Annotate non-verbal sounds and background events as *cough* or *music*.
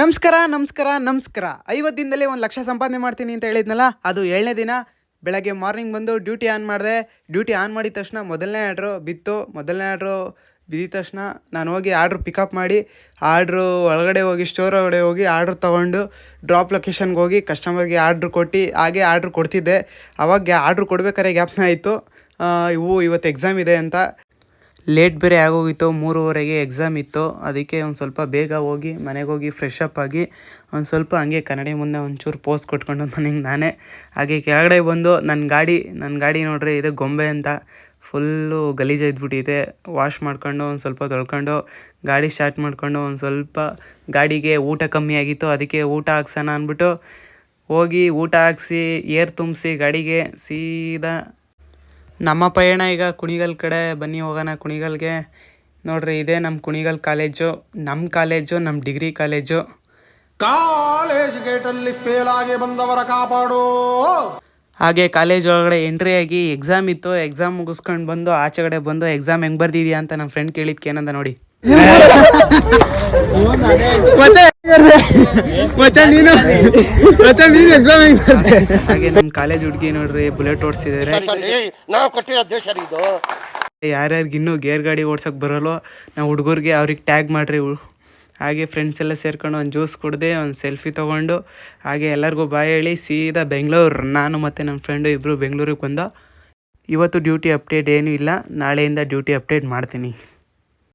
ನಮಸ್ಕಾರ ನಮಸ್ಕಾರ ನಮಸ್ಕಾರ. ಐವತ್ತು ದಿನದಲ್ಲಿ ಒಂದು ಲಕ್ಷ ಸಂಪಾದನೆ ಮಾಡ್ತೀನಿ ಅಂತ ಹೇಳಿದ್ನಲ್ಲ, ಅದು ಏಳನೇ ದಿನ. ಬೆಳಗ್ಗೆ ಮಾರ್ನಿಂಗ್ ಬಂದು ಡ್ಯೂಟಿ ಆನ್ ಮಾಡಿದೆ. ಡ್ಯೂಟಿ ಆನ್ ಮಾಡಿದ ತಕ್ಷಣ ಮೊದಲನೇ ಆರ್ಡ್ರು ಬಿತ್ತು. ಮೊದಲನೇ ಆರ್ಡ್ರು ಬಿದ್ದಿದ ತಕ್ಷಣ ನಾನು ಹೋಗಿ ಆರ್ಡ್ರ್ ಪಿಕಪ್ ಮಾಡಿ, ಆರ್ಡ್ರು ಒಳಗಡೆ ಹೋಗಿ ಸ್ಟೋರ್ ಒಳಗಡೆ ಹೋಗಿ ಆರ್ಡ್ರ್ ತೊಗೊಂಡು ಡ್ರಾಪ್ ಲೊಕೇಶನ್ಗೆ ಹೋಗಿ ಕಸ್ಟಮರ್ಗೆ ಆರ್ಡ್ರ್ ಕೊಟ್ಟು, ಹಾಗೆ ಆರ್ಡ್ರ್ ಕೊಡ್ತಿದ್ದೆ. ಅವಾಗ ಆರ್ಡ್ರ್ ಕೊಡ್ಬೇಕಾದ್ರೆ ಗ್ಯಾಪ್ನ ಆಯಿತು. ಇವು ಇವತ್ತು ಎಕ್ಸಾಮ್ ಇದೆ ಅಂತ. ಲೇಟ್ ಬೇರೆ ಆಗೋಗಿತ್ತು, ಮೂರುವರೆಗೆ ಎಕ್ಸಾಮ್ ಇತ್ತು. ಅದಕ್ಕೆ ಒಂದು ಸ್ವಲ್ಪ ಬೇಗ ಹೋಗಿ, ಮನೆಗೆ ಹೋಗಿ ಫ್ರೆಶ್ ಅಪ್ ಆಗಿ, ಒಂದು ಸ್ವಲ್ಪ ಹಂಗೆ ಕನ್ನಡಿ ಮುಂದೆ ಒಂಚೂರು ಪೋಸ್ ಕೊಟ್ಕೊಂಡು ನನಗೆ ನಾನೇ. ಹಾಗೆ ಕೆಳಗಡೆ ಬಂದು ನನ್ನ ಗಾಡಿ ನನ್ನ ಗಾಡಿ ನೋಡ್ರಿ, ಇದು ಗೊಂಬೆ ಅಂತ ಫುಲ್ಲು ಗಲೀಜು ಇದ್ಬಿಟ್ಟಿದೆ ವಾಶ್ ಮಾಡ್ಕೊಂಡು ಒಂದು ಸ್ವಲ್ಪ ತೊಳ್ಕೊಂಡು, ಗಾಡಿ ಸ್ಟಾರ್ಟ್ ಮಾಡಿಕೊಂಡು ಒಂದು ಸ್ವಲ್ಪ ಗಾಡಿಗೆ ಊಟ ಕಮ್ಮಿ ಆಗಿತ್ತು. ಅದಕ್ಕೆ ಊಟ ಹಾಕ್ಸೋಣ ಅಂದ್ಬಿಟ್ಟು ಹೋಗಿ ಊಟ ಹಾಕ್ಸಿ, ಏರ್ ತುಂಬಿಸಿ ಗಾಡಿಗೆ ಸೀದಾ ನಮ್ಮ ಪಯಣ ಈಗ ಕುಣಿಗಲ್ ಕಡೆ ಬನ್ನಿ ಹೋಗೋಣ ಕುಣಿಗಲ್ಗೆ. ನೋಡ್ರಿ ಇದೇ ನಮ್ಮ ಕುಣಿಗಲ್ ಕಾಲೇಜು. ನಮ್ಮ ಕಾಲೇಜು ನಮ್ಮ ಡಿಗ್ರಿ ಕಾಲೇಜು. ಕಾಲೇಜ್ ಗೇಟಲ್ಲಿ ಫೇಲ್ ಆಗಿ ಬಂದವರ ಕಾಪಾಡು. ಹಾಗೆ ಕಾಲೇಜ್ ಒಳಗಡೆ ಎಂಟ್ರಿ ಆಗಿ ಎಕ್ಸಾಮ್ ಇತ್ತು. ಎಕ್ಸಾಮ್ ಮುಗಿಸ್ಕೊಂಡು ಬಂದು ಆಚೆ ಕಡೆ ಬಂದು ಎಕ್ಸಾಮ್ ಹೆಂಗ್ ಬರ್ದಿದ್ಯಾ ಅಂತ ನಮ್ಮ ಫ್ರೆಂಡ್ *laughs* ಕೇಳಿದ್ಕೆ ಏನಂದ ನೋಡಿ ಹಾಗೆ ನಮ್ಮ ಕಾಲೇಜ್ ಹುಡುಗಿ ನೋಡ್ರಿ ಬುಲೆಟ್ ಓಡಿಸಿದ್ದಾರೆ ನಾವು ಕೊಟ್ಟಿರೋ ದೇಶ ಇದು ಯಾರ್ಯಾರಿಗೆ ಇನ್ನೂ ಗೇರ್ ಗಾಡಿ ಓಡ್ಸೋಕೆ ಬರಲ್ಲೋ ನಾವು ಹುಡುಗರಿಗೆ ಅವ್ರಿಗೆ ಟ್ಯಾಗ್ ಮಾಡಿರಿ. ಹಾಗೆ ಫ್ರೆಂಡ್ಸ್ ಎಲ್ಲ ಸೇರ್ಕೊಂಡು ಒಂದು ಜ್ಯೂಸ್ ಕುಡ್ದೆ ಒಂದು ಸೆಲ್ಫಿ ತೊಗೊಂಡು ಹಾಗೆ ಎಲ್ಲರಿಗೂ ಬಾಯ್ ಹೇಳಿ ಸೀದಾ ಬೆಂಗಳೂರು. ನಾನು ಮತ್ತು ನನ್ನ ಫ್ರೆಂಡು ಇಬ್ಬರು ಬೆಂಗಳೂರಿಗೆ ಬಂದ. ಇವತ್ತು ಡ್ಯೂಟಿ ಅಪ್ಡೇಟ್ ಏನೂ ಇಲ್ಲ ನಾಳೆಯಿಂದ ಡ್ಯೂಟಿ ಅಪ್ಡೇಟ್ ಮಾಡ್ತೀನಿ.